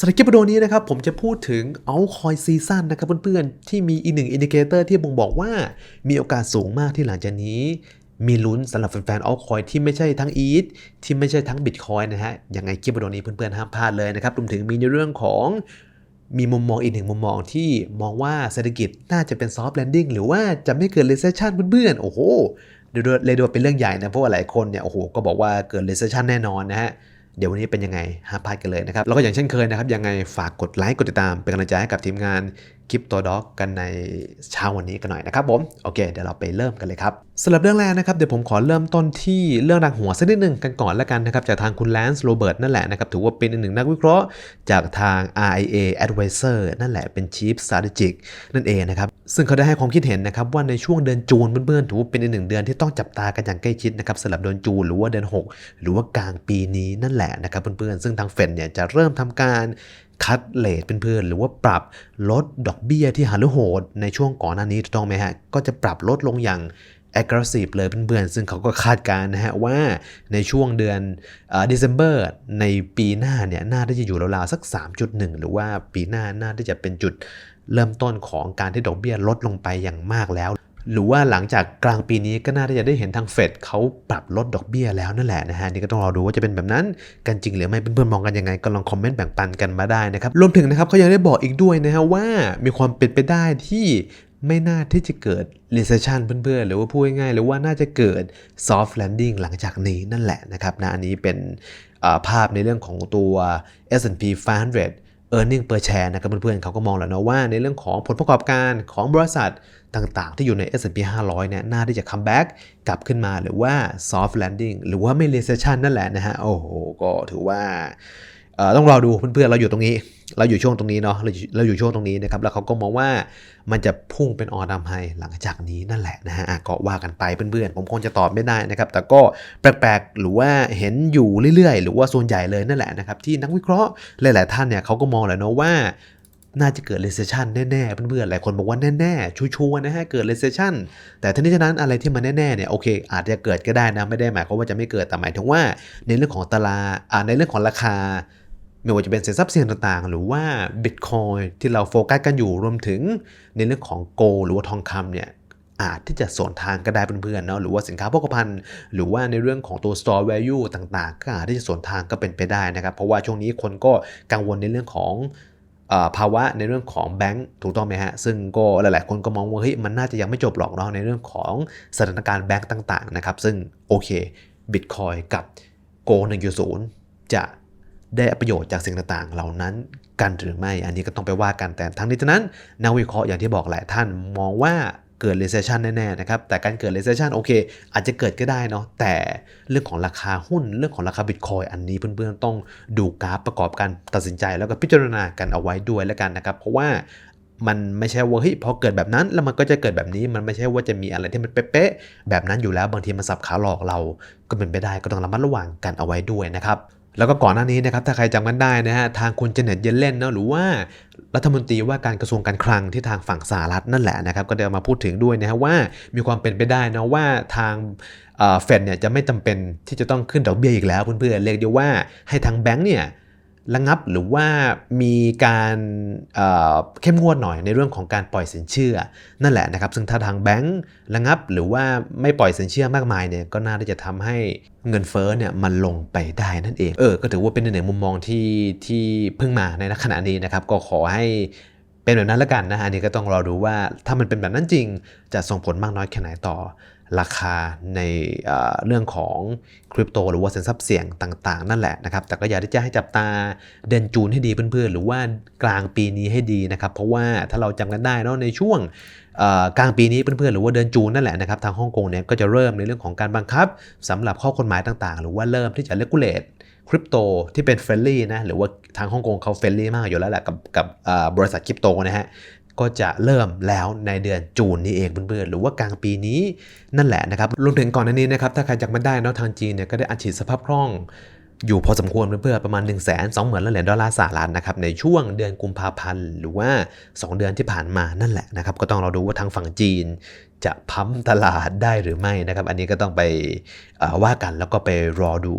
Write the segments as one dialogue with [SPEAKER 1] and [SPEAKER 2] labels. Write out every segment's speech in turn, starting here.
[SPEAKER 1] สำหรับคลิปวิดีโอนี้นะครับผมจะพูดถึงเอาคอยซีซั่นนะครับเพื่อนๆ ที่มีอีกหนึ่งอินดิเคเตอร์ที่บ่งบอกว่ามีโอกาสสูงมากที่หลังจากนี้ มีลุ้นสำหรับแฟนๆเอาคอยที่ไม่ใช่ทั้งอีทที่ไม่ใช่ทั้งบิตคอยนะฮะยังไงคลิปวิดีโอนี้เพื่อนๆ ห้ามพลาดเลยนะครับรวมถึงมีในเรื่องของมีมุมมองอีกหนึ่งมุมมองที่มองว่าเศรษฐกิจน่าจะเป็นซอฟต์แลนดิ้งหรือว่าจะไม่เกิด recession เพื่อนๆ โอ้โหเดี๋ยวเลยดูเป็นเรื่องใหญ่นะเพราะว่าหลายคนเนี่ยโอ้โหก็บอกว่าเกิด recession แน่นอนนะฮะ เดี๋ยววันนี้เป็นยังไงห้ามพลาดกันเลยนะครับแล้วก็อย่างเช่นเคยนะครับยังไงฝากกดไลค์กดติดตามเป็นกำลังใจให้กับทีมงาน คลิปตัวด็อกกันในเช้าวันนี้กันหน่อยนะครับผมโอเคเดี๋ยวเราไปเริ่มกันเลยครับสำหรับเรื่องแรกนะครับเดี๋ยวผมขอเริ่มต้นที่เรื่องดังหัวสักนิดหนึ่งกันก่อนแล้วกันนะครับจากทางคุณแลนซ์โรเบิร์ตนั่นแหละนะครับถือว่าเป็นอีกหนึ่งนักวิเคราะห์ จากทาง RIA Advisor นั่นแหละเป็น Chief Strategic นั่นเองนะครับซึ่งเขาได้ให้ความคิดเห็นนะครับว่าในช่วงเดือนจูนเพื่อนๆถือว่าเป็นอีกหนึ่งเดือนที่ต้องจับตากันอย่างใกล้ชิดนะครับสำหรับเดือนจูนหรือว่าเดือน 6 หรือว่ากลางปีนี้นั่นแหละนะครับเพื่อนๆซึ่งทางเฟดเนี่ยจะเริ่มทำการ คัดเลทเพื่อนๆหรือว่าปรับลดดอกเบี้ยที่หันหรือโหดในช่วงก่อนหน้านี้ถูกต้องไหมฮะ ก็จะปรับลดลงอย่าง aggressive เลยเพื่อนๆ ซึ่งเขาก็คาดการณ์นะฮะว่าในช่วงเดือนเอ่อ December ในปีหน้าเนี่ย น่าที่จะอยู่ราวๆสัก 3.1 หรือว่าปีหน้าน่าที่จะเป็นจุดเริ่มต้นของการที่ดอกเบี้ยลดลงไปอย่างมากแล้ว หรือว่าหลังจากกลางปีนี้ก็น่าจะได้เห็นทางเฟดเขาปรับลดดอกเบี้ยแล้วนั่นแหละนะฮะนี่ก็ต้องรอดูว่าจะเป็นแบบนั้นกันจริงหรือไม่เพื่อนๆมองกันยังไงก็ลองคอมเมนต์แบ่งปันกันมาได้นะครับรวมถึงนะครับเขายังได้บอกอีกด้วยนะฮะว่ามีความเป็นไปได้ที่ไม่น่าที่จะเกิด recession เพื่อนๆ หรือว่าพูดง่ายๆหรือว่าน่าจะเกิด soft landing หลังจากนี้นั่นแหละนะครับนะอันนี้เป็นภาพในเรื่องของตัว S&P 500 earning per share นะครับเพื่อนๆเขาก็มองแล้วนะว่าในเรื่องของผลประกอบการของบริษัทต่างๆ ที่อยู่ใน S&P 500เนี่ยน่าที่จะ come back กลับขึ้นมาหรือว่า soft landing หรือว่าไม่ recession นั่นแหละนะฮะ โอ้โห ก็ถือว่า ต้องรอดูเพื่อนๆเราอยู่ตรงนี้ เราอยู่ช่วงตรงนี้เนาะเราอยู่ช่วงตรงนี้นะครับแล้วเขาก็มองว่ามันจะพุ่งเป็นออดัมไฮหลังจากนี้นั่นแหละนะฮะก็ว่ากันไปเพื่อนๆ ผมคงจะตอบไม่ได้นะครับ แต่ก็แปลกๆหรือว่าเห็นอยู่เรื่อยๆ หรือว่าส่วนใหญ่เลยนั่นแหละนะครับที่นักวิเคราะห์หลายๆท่านเนี่ยเขาก็มองแหละเนาะว่าน่าจะเกิด recession แน่ๆเพื่อนๆ หลายคนบอกว่าแน่ๆ ชัวร์ๆนะฮะ เกิด recession แต่ทั้งนี้ทั้งนั้นอะไรที่มันแน่ๆ เนี่ย โอเค อาจจะเกิดก็ได้นะ ไม่ได้หมายความว่าจะไม่เกิด แต่หมายถึงว่าในเรื่องของตลาดในเรื่องของราคา ไม่ว่าจะเป็นสินทรัพย์เสี่ยงต่างๆ หรือว่า Bitcoin ที่เราโฟกัสกันอยู่รวมถึงในเรื่องของโกลหรือว่าทองคำเนี่ยอาจที่จะสวนทางก็ได้เพื่อนๆเนาะหรือว่าสินค้าโภคภัณฑ์ หรือว่าในเรื่องของตัว store value ต่างๆ ก็อาจที่จะสวนทางก็เป็นไปได้นะครับ เพราะว่าช่วงนี้คนก็กังวลในเรื่องของภาวะในเรื่องของแบงก์ถูกต้องไหมฮะ ซึ่งก็หลายๆ คนก็มองว่าเฮ้ยมันน่าจะยังไม่จบหรอกเนาะในเรื่องของสถานการณ์แบงก์ต่างๆนะครับซึ่งโอเคบิตคอยกับโก1.0 จะ ได้ประโยชน์จากสิ่งต่างๆ เหล่านั้นกันหรือไม่ อันนี้ก็ต้องไปว่ากันแต่ทั้งนี้ทั้งนั้นนักวิเคราะห์อย่างที่บอกหลายท่านมองว่าเกิด recession แน่ๆนะครับ แต่การเกิด recession โอเค อาจจะเกิดก็ได้เนาะ แต่เรื่องของราคาหุ้น เรื่องของราคาบิตคอยอันนี้เพื่อนๆต้องดูกราฟประกอบกันตัดสินใจ แล้วก็พิจารณากันเอาไว้ด้วยแล้วกันนะครับ เพราะว่ามันไม่ใช่ว่าเฮ้ยพอเกิดแบบนั้นแล้วมันก็จะเกิดแบบนี้ มันไม่ใช่ว่าจะมีอะไรที่มันเป๊ะๆแบบนั้นอยู่แล้ว บางทีมันสับขาหลอกเรา ก็เป็นไปได้ก็ต้องระมัดระวังกันเอาไว้ด้วยนะครับ แล้วก็ก่อนหน้านี้นะครับถ้าใครจำกันได้นะฮะทางคุณเจเน็ตเยนเล่นเนาะหรือว่ารัฐมนตรีว่าการกระทรวงการคลังที่ทางฝั่งสหรัฐนั่นแหละนะครับก็ได้มาพูดถึงด้วยนะฮะว่ามีความเป็นไปได้นะว่าทางเฟดเนี่ยจะไม่จำเป็นที่จะต้องขึ้นดอกเบี้ยอีกแล้วเพื่อนๆเรียกได้ว่าให้ทางแบงก์เนี่ย ระงับหรือว่ามีการเข้มงวดหน่อยในเรื่องของการปล่อยสินเชื่อ นั่นแหละนะครับ ซึ่งถ้าทางแบงก์ระงับหรือว่าไม่ปล่อยสินเชื่อมากมายเนี่ยก็น่าจะทำให้เงินเฟ้อเนี่ยมันลงไปได้นั่นเองเออก็ถือว่าเป็นหนึ่งมุมมองที่ที่เพิ่งมาในขณะนี้นะครับ ก็ขอให้เป็นแบบนั้นล้วกันนะอันนี้ก็ต้องรอดูว่าถ้ามันเป็นแบบนั้นจริงจะส่งผลมากน้อยแค่ไหนต่อ ราคาในเรื่องของคริปโตหรือว่าสินทรัพย์เสี่ยงต่างๆ นั่นแหละนะครับ แต่ก็อยากที่จะให้จับตาเดินจูนให้ดีเพื่อนๆ หรือว่ากลางปีนี้ให้ดีนะครับ เพราะว่าถ้าเราจำกันได้เนาะในช่วงกลางปีนี้เพื่อนๆหรือว่าเดินจูนนั่นแหละนะครับทางฮ่องกงเนี่ยก็จะเริ่มในเรื่องของการบังคับสำหรับข้อกฎหมายต่างๆ หรือว่าเริ่มที่จะเลกูเลตคริปโตที่เป็นเฟรนลี่นะหรือว่าทางฮ่องกงเขาเฟรนลี่มากอยู่แล้วแหละกับกับบริษัทคริปโตนะฮะ ก็จะเริ่มแล้วในเดือนจูนนี้เองเพื่อนๆหรือว่ากลางปีนี้นั่นแหละนะครับรวมถึงก่อนหน้านี้นะครับถ้าใครจำไม่ได้เนาะทางจีนเนี่ยก็ได้อัดฉีดสภาพคล่องอยู่พอสมควรเพื่อประมาณ1นึ่งแสนสองหมื่นเหรียญดอลลาร์สหรัฐนะครับในช่วงเดือนกุมภาพันธ์หรือว่า 2 เดือนที่ผ่านมานั่นแหละนะครับก็ต้องเราดูว่าทางฝั่งจีนจะพัมตลาดได้หรือไม่นะครับ อันนี้ก็ต้องไปว่ากันแล้วก็ไปรอดู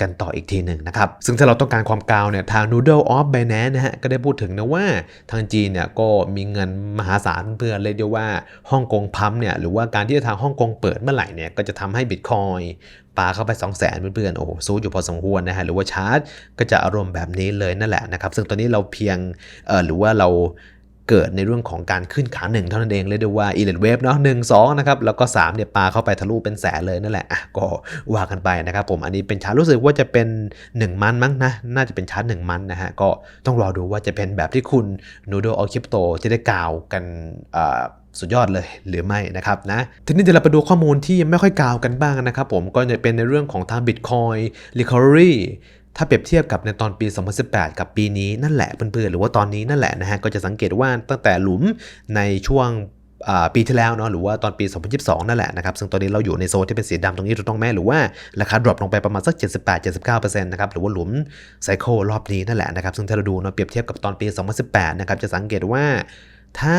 [SPEAKER 1] กันต่ออีกทีหนึ่งนะครับ ซึ่งถ้าเราต้องการความกาวเนี่ยทาง Noodle of Binance นะฮะก็ได้พูดถึงนะว่าทางจีนเนี่ยก็มีเงินมหาศาลเพื่อนเลยเดียวว่าฮ่องกงพัมเนี่ยหรือว่าการที่ทางฮ่องกงเปิดเมื่อไหร่เนี่ยก็จะทำให้บิตคอยปาเข้าไป 2 0 0 0 0 0เพื่อนๆโอ้โหสู้อยู่พอสมควรนะฮะหรือว่าชาร์จ ก็จะอารมณ์แบบนี้เลยนั่นแหละนะครับ ซึ่งตอนนี้เราเพียงเออหรือว่าเรา เกิดในเรื่องของการขึ้นขาหนึ่งเท่านั้นเองเลยเรียกว่าอีเลนเวฟเนาะหนึ่งสองนะครับ แล้วก็3เนี่ยปาเข้าไปทะลุเป็นแสนเลยนั่นแหละอะก็ว่ากันไปนะครับผมอันนี้เป็นชาร์ตรู้สึกว่าจะเป็น 1 มันมั้งนะ น่าจะเป็นชาร์ต1มันนะฮะก็ต้องรอดูว่าจะเป็นแบบที่คุณ Noodle of Crypto จะได้กล่าวกันอ่าสุดยอดเลยหรือไม่นะครับนะทีนี้เดี๋ยวเราไปดูข้อมูลที่ไม่ค่อยกล่าวกันบ้างนะครับผมก็จะเป็นในเรื่องของทาง Bitcoin Recovery ถ้าเปรียบเทียบกับในตอนปี 2018 กับปีนี้นั่นแหละเพื่อนๆหรือว่าตอนนี้นั่นแหละนะฮะก็จะสังเกตว่าตั้งแต่หลุมในช่วงปีที่แล้วเนาะหรือว่าตอนปี 2022 นั่นแหละนะครับซึ่งตอนนี้เราอยู่ในโซนที่เป็นสีดำตรงนี้ถูกต้องไหมหรือว่าราคาดรอปลงไปประมาณสัก 78-79%นะครับหรือว่าหลุมไซเคิลรอบนี้นั่นแหละนะครับซึ่งถ้าเราดูเนาะเปรียบเทียบกับตอนปี 2018 นะครับจะสังเกตว่าถ้า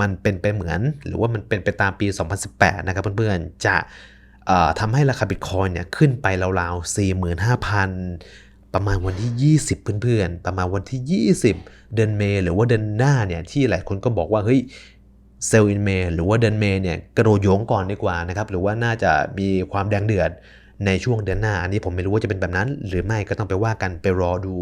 [SPEAKER 1] มันเป็นไปเหมือนหรือว่ามันเป็นไปตามปี 2018 นะครับเพื่อนๆ จะ ทำให้ราคาบิตคอยเนี่ยขึ้นไปราวๆ 45,000 ประมาณวันที่ 20 เพื่อนๆ ประมาณวันที่ 20 เดือนเมษหรือว่าเดือนหน้าเนี่ยที่หลายคนก็บอกว่าเฮ้ยเซลล์อินเมย์หรือว่าเดือนเมย์เนี่ยกระโดดโยงก่อนดีกว่านะครับหรือว่าน่าจะมีความแดงเดือดในช่วงเดือนหน้า อันนี้ผมไม่รู้ว่าจะเป็นแบบนั้น หรือไม่ก็ต้องไปว่ากันไปรอดู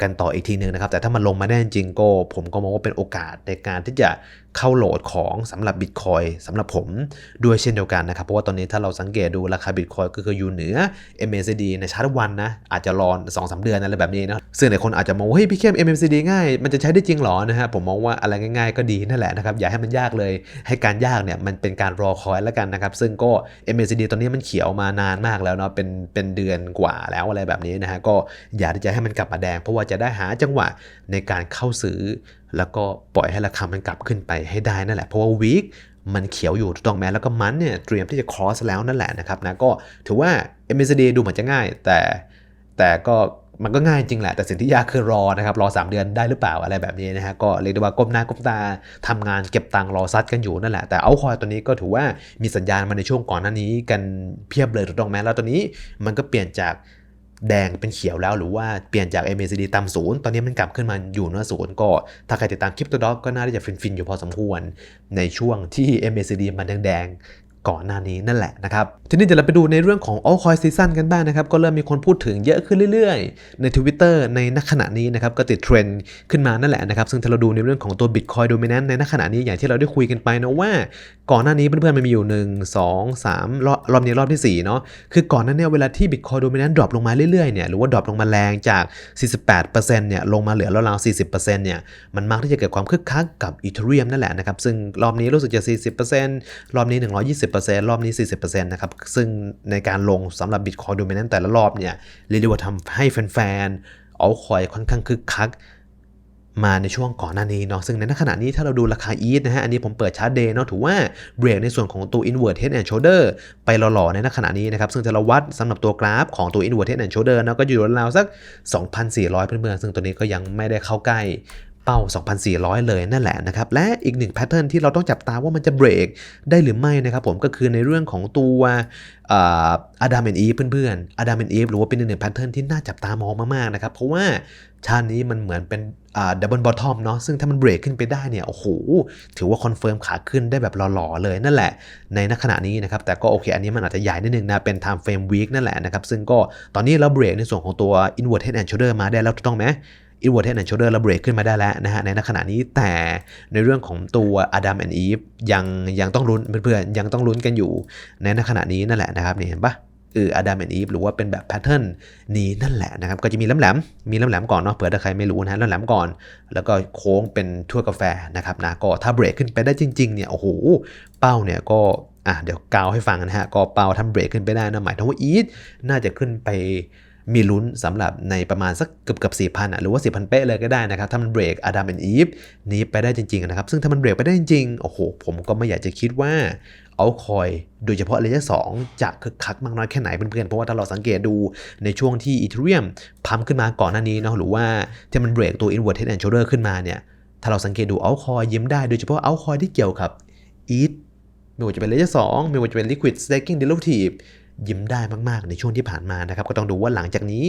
[SPEAKER 1] กันต่ออีกทีหนึ่งนะครับ แต่ถ้ามันลงมาได้จริงก็ผมก็มองว่าเป็นโอกาสในการที่จะเข้าโหลดของสำหรับ Bitcoin สำหรับผมด้วยเช่นเดียวกันนะครับ เพราะว่าตอนนี้ถ้าเราสังเกตดูราคา Bitcoin ก็คืออยู่เหนือ MACD ในชาร์ตวันนะ อาจจะรอ2 3เดือนอะไรแบบนี้นะซึ่งหลายคนอาจจะมองว่าเฮ้ยพี่เข้ม MACD ง่าย มันจะใช้ได้จริงหรอนะฮะผมมองว่าอะไรง่ายๆก็ดีนั่นแหละนะครับอย่าให้มันยากเลยให้การยากเนี่ยมันเป็นการรอคอยแล้วกันนะครับซึ่งก็ MACD ตอนนี้มันเขียวมานานมากแล้วเนาะเป็นเป็นเดือนกว่าแล้วอะไรแบบนี้นะฮะก็อย่าที่จะให้มันกลับมาแดง เพราะว่าจะได้หาจังหวะในการเข้าซื้อ แล้วก็ปล่อยให้ราคามันกลับขึ้นไปให้ได้นั่นแหละ เพราะว่าวีคมันเขียวอยู่ถูกต้องไหมแล้วก็มันเนี่ยเตรียมที่จะ cross แล้วนั่นแหละนะครับนะก็ถือว่า MACD ดูเหมือนจะง่าย แต่แต่ก็มันก็ง่ายจริงแหละ แต่สิ่งที่ยากคือรอนะครับ รอ 3 เดือนได้หรือเปล่าอะไรแบบนี้นะฮะ ก็เรียกได้ว่าก้มหน้าก้มตาทำงานเก็บตังค์รอซัดกันอยู่นั่นแหละ แต่เอาคอยตัวนี้ก็ถือว่ามีสัญญาณมาในช่วงก่อนหน้านี้กันเพียบเลยถูกต้องไหมแล้วตัวนี้มันก็เปลี่ยนจาก แดงเป็นเขียวแล้วหรือว่าเปลี่ยนจาก MACD ต่ำศูนย์ตอนนี้มันกลับขึ้นมาอยู่เหนือศูนย์ก็ ถ้าใครติดตามคลิปตัวด็อกก็น่าจะฟินๆ อยู่พอสมควร ในช่วงที่ MACD มันแดง ก่อนหน้านี้นั่นแหละนะครับทีนี้เดี๋ยวเราไปดูในเรื่องของ altcoin season กันบ้างนะครับก็เริ่มมีคนพูดถึงเยอะขึ้นเรื่อยๆ ใน Twitter ในณขณะนี้นะครับก็ติดเทรนด์ขึ้นมานั่นแหละนะครับซึ่งถ้าเราดูในเรื่องของตัว Bitcoin dominant ในณขณะนี้อย่างที่เราได้คุยกันไปนะว่า ก่อนหน้านี้เพื่อนๆมันมีอยู่ 1 2 3 รอบรอบนี้รอบที่ 4 เนาะคือก่อนหนั้นเนี่ยเวลาที่ Bitcoin dominant ดรอปลงมาเรื่อยๆเนี่ยหรือว่าดรอปลงมาแรงจาก 48%เนี่ยลงมาเหลือราวๆ40%เนี่ยมันมักที่จะเกิดความคึกคักกับ Ethereum นั่นแหละนะครับซึ่งรอบนี้รู้สึกจะ 40%รอบนี้ 120%รอบนี้ 40%นะครับ ซึ่งในการลงสำหรับ Bitcoin dominant แต่ละรอบเนี่ยเรียกว่าทำให้แฟนๆ เอาคอยค่อนข้างคึกคักมาในช่วงก่อนหน้านี้เนาะซึ่งในขณะนี้ถ้าเราดูราคา ETH นะฮะ อันนี้ผมเปิดชาร์ตเดย์เนาะถือว่าเบรกในส่วนของตัว inward head and shoulder ไปหล่อๆในขณะนี้นะครับ ซึ่งจะเราวัดสำหรับตัวกราฟของตัว inward head and shoulder เนาะก็อยู่ราวๆสัก 2,400 เพื่อนๆซึ่งตัวนี้ก็ยังไม่ได้เข้าใกล้ เป้า 2,400 เลยนั่นแหละนะครับ และอีกหนึ่งแพทเทิร์นที่เราต้องจับตาว่ามันจะเบรกได้หรือไม่นะครับผมก็คือในเรื่องของตัวอาดามแอนอีเพื่อนๆอาดามแอนอีหรือว่าเป็นหนึ่งแพทเทิร์นที่น่าจับตามองมากๆนะครับ เพราะว่าชาตินี้มันเหมือนเป็นดับเบิลบอททอมเนาะซึ่งถ้ามันเบรกขึ้นไปได้เนี่ยโอ้โหถือว่าคอนเฟิร์มขาขึ้นได้แบบหล่อๆเลยนั่นแหละ ในณขณะนี้นะครับ แต่ก็โอเค อันนี้มันอาจจะใหญ่นิดนึงนะ เป็น time frame week นั่นแหละนะครับ ซึ่งก็ตอนนี้เราเบรกในส่วนของตัว inward head and shoulder มาได้แล้วถูกต้องไหม inward head and shoulder เราเบรกขึ้นมาได้แล้วนะฮะในขณะนี้แต่ในเรื่องของตัว Adam and Eve ยังยังต้องลุ้นเพื่อนๆยังต้องลุ้นกันอยู่ ในขณะนี้นั่นแหละนะครับนี่เห็นปะเออ Adam and Eve หรือว่าเป็นแบบแพทเทิร์นนี้นั่นแหละนะครับก็จะมีแหลมๆมีแหลมๆก่อนเนาะเผื่อถ้าใครไม่รู้นะแหลมๆก่อน แล้วก็โค้งเป็นถ้วกาแฟนะครับนะก็ถ้าเบรกขึ้นไปได้จริงๆเนี่ยโอ้โหเป้าเนี่ยก็อะเดี๋ยวกาวให้ฟังนะฮะก็เป้าทำเบรกขึ้นไปได้นะหมายถึงว่าอีทน่าจะขึ้นไป มีลุ้นสำหรับในประมาณสักเกือบเกือบสี่พันอะหรือว่าสี่พันเป๊ะเลยก็ได้นะครับถ้ามันเบรกอดัมแอนอีฟนี้ไปได้จริงๆนะครับซึ่งถ้ามันเบรกไปได้จริงๆโอ้โหผมก็ไม่อยากจะคิดว่าเอาคอยโดยเฉพาะเลเยอระยะ2จะคึกคักมากน้อยแค่ไหนเพื่อนๆ เพราะว่าถ้าเราสังเกตดูในช่วงที่อีเทเรียมพัมขึ้นมาก่อนหน้านี้เนาะหรือว่าที่มันเบรกตัว inward head and shoulder ขึ้นมาเนี่ยถ้าเราสังเกตดูเอาคอยยิ้มได้โดยเฉพาะเอาคอยที่เกี่ยวกับอีทไม่ว่าจะเป็นเลเยอระยะ2ไม่ว่าจะเป็น liquid staking derivative ยิ้มได้มากๆ ในช่วงที่ผ่านมานะครับ ก็ต้องดูว่าหลังจากนี้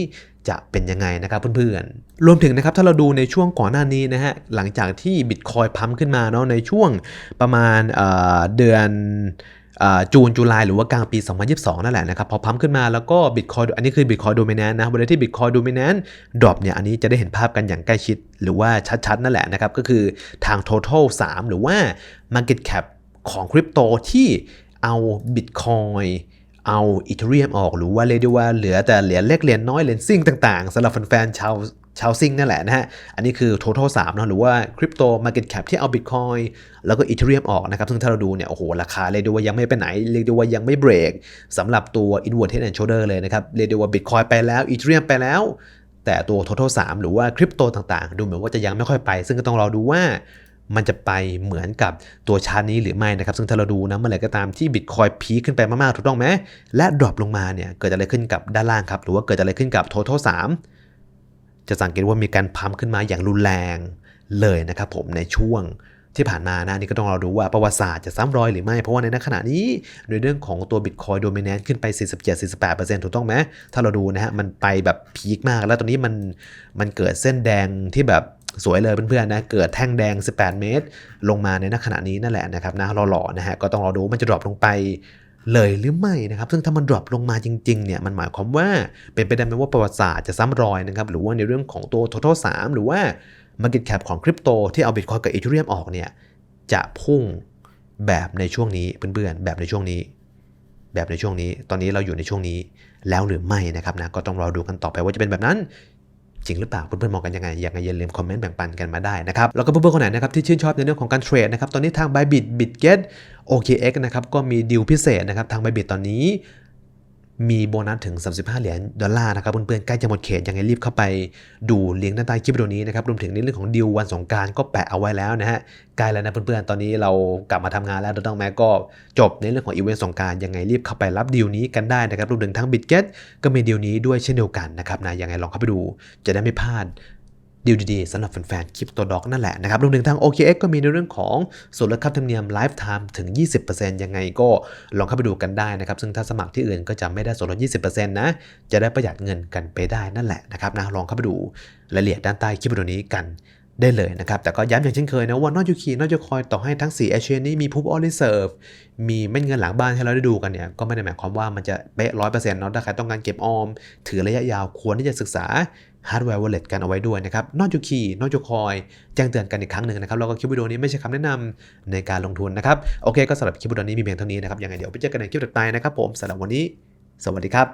[SPEAKER 1] จะเป็นยังไงนะครับเพื่อนๆ รวมถึงนะครับถ้าเราดูในช่วงก่อนหน้านี้นะฮะหลังจากที่บิตคอยพัมขึ้นมาเนาะในช่วงประมาณเเดือนจูนจุลายหรือว่ากลางปี 2022 นั่นแหละนะครับ พอพัมขึ้นมาแล้วก็บิตคอยอันนี้คือบิตคอยโดมิ n น n นะเวลาที่บิตคอยโดมิ n น n ดรอปเนี่ยอันนี้จะได้เห็นภาพกันอย่างใกล้ชิด หรือว่าชัดๆ นั่นแหละนะครับ ก็คือทาง total 3 หรือว่า market cap ของคริปโตที่เอา Bitcoin เอาอีเทเรียมออกหรือว่าเรียกได้ว่าเหลือแต่เหรียญเล็กเหรียญน้อยเหรียญซิ่งต่างๆสำหรับแฟนๆชาวชาวซิ่งนั่นแหละนะฮะ อันนี้คือ total 3เนอะหรือว่า crypto market cap ที่เอา Bitcoin แล้วก็ Ethereum ออกนะครับ ซึ่งถ้าเราดูเนี่ย โอ้โห ราคาเรียกได้ว่ายังไม่ไปไหน เรียกได้ว่ายังไม่เบรกสำหรับตัว inward head and shoulder เลยนะครับ เรียกได้ว่า Bitcoin ไปแล้ว Ethereum ไปแล้ว แต่ตัว total 3 หรือว่าคริปโตต่างๆ ดูเหมือนว่าจะยังไม่ค่อยไป ซึ่งก็ต้องรอดูว่า มันจะไปเหมือนกับตัวชาร์ตนี้หรือไม่นะครับ ซึ่งถ้าเราดูนะเมื่อไหร่ก็ตามที่ Bitcoin พีคขึ้นไปมากๆถูกต้องไหมและดรอปลงมาเนี่ยเกิดอะไรขึ้นกับด้านล่างครับหรือว่าเกิดอะไรขึ้นกับ total 3 จะสังเกตว่ามีการพัมขึ้นมาอย่างรุนแรงเลยนะครับผมในช่วงที่ผ่านมานะนี่ก็ต้องเรอดูว่าประวัติศาสตร์จะซ้ำรอยหรือไม่ เพราะว่าในขณะนี้ในเรื่องของตัว Bitcoin Dominance ขึ้นไป 47-48%ถูกต้องไหมถ้าเราดูนะฮะมันไปแบบพีคมาก แล้วตอนนี้มันมันเกิดเส้นแดงที่แบบ สวยเลยเพื่อนๆนะ เกิดแท่งแดง 18 เมตร ลงมาในขณะนี้นั่นแหละนะครับนะหล่อๆนะฮะ ก็ต้องรอดูมันจะดรอปลงไปเลยหรือไม่นะครับ ซึ่งถ้ามันดรอปลงมาจริงๆเนี่ยมันหมายความว่าเป็นไปได้ไหมว่าประวัติศาสตร์จะซ้ำรอยนะครับ หรือว่าในเรื่องของตัว total 3 หรือว่า market cap ของคริปโตที่เอา Bitcoin กับ Ethereum ออกเนี่ยจะพุ่งแบบในช่วงนี้เพื่อนๆแบบในช่วงนี้ แบบในช่วงนี้ ตอนนี้เราอยู่ในช่วงนี้แล้วหรือไม่นะครับนะก็ต้องรอดูกันต่อไปว่าจะเป็นแบบนั้น จริงหรือเปล่าเพื่อนๆมองกันยังไงยังไงอย่าลืมคอมเมนต์แบ่งปันกันมาได้นะครับแล้วก็เพื่อนๆคนไหนนะครับที่ชื่นชอบในเรื่องของการเทรดนะครับตอนนี้ทาง Bybit Bitget OKX นะครับก็มีดีลพิเศษนะครับทาง Bybit ตอนนี้ มีโบนัสถึง 35 เหรียญดอลลาร์นะครับเพื่อนๆใกล้จะหมดเขตยังไงรีบเข้าไปดูเลี้ยงด้านใต้คลิปวิดีโอนี้นะครับรวมถึงในเรื่องของดีลวันสงการก็แปะเอาไว้แล้วนะฮะใกล้แล้วนะเพื่อนๆตอนนี้เรากลับมาทำงานแล้วถูกต้องแม้ก็จบในเรื่องของอีเวนต์สงการยังไงรีบเข้าไปรับดีลนี้กันได้นะครับรวมถึงทั้งบิตเกตก็มีดีลนี้ด้วยเช่นเดียวกันนะครับนะยังไงลองเข้าไปดูจะได้ไม่พลาด ดีลดีๆสำหรับแฟนๆคลิปตัวด็อกนั่นแหละนะครับรวมถึงทาง OKX ก็มีในเรื่องของส่วนลดค่าธรรมเนียมไลฟ์ไทม์ถึง 20%ยังไงก็ลองเข้าไปดูกันได้นะครับ ซึ่งถ้าสมัครที่อื่นก็จะไม่ได้ส่วนลด 20%นะ จะได้ประหยัดเงินกันไปได้นั่นแหละนะครับนะลองเข้าไปดูรายละเอียดด้านใต้คลิปวิดีโอนี้กัน ได้เลยนะครับ แต่ก็ย้ำอย่างเช่นเคยนะว่านอกยูคีนอกยูคอยต่อให้ทั้ง 4 a c h a i n นี้มี Proof of Reserve มีเม็ดเงินหลังบ้านให้เราได้ดูกันเนี่ย ก็ไม่ได้หมายความว่ามันจะเป๊ะร้อยเปอร์เซ็นต์เนาะถ้าใครต้องการเก็บออม ถือระยะยาวควรที่จะศึกษา Hardware Wallet กันเอาไว้ด้วยนะครับนอกจากคีนอกจากคอยแจ้งเตือนกันอีกครั้งหนึ่งนะครับแล้วก็คลิปวิดีโอนี้ไม่ใช่คำแนะนำในการลงทุนนะครับโอเคก็สำหรับคลิปวิดีโอนี้มีเพียงเท่านี้นะครับยังไงเดี๋ยวไปเจอกันในคลิปถัดไปนะครับผมสำหรับวันนี้ สวัสดีครับ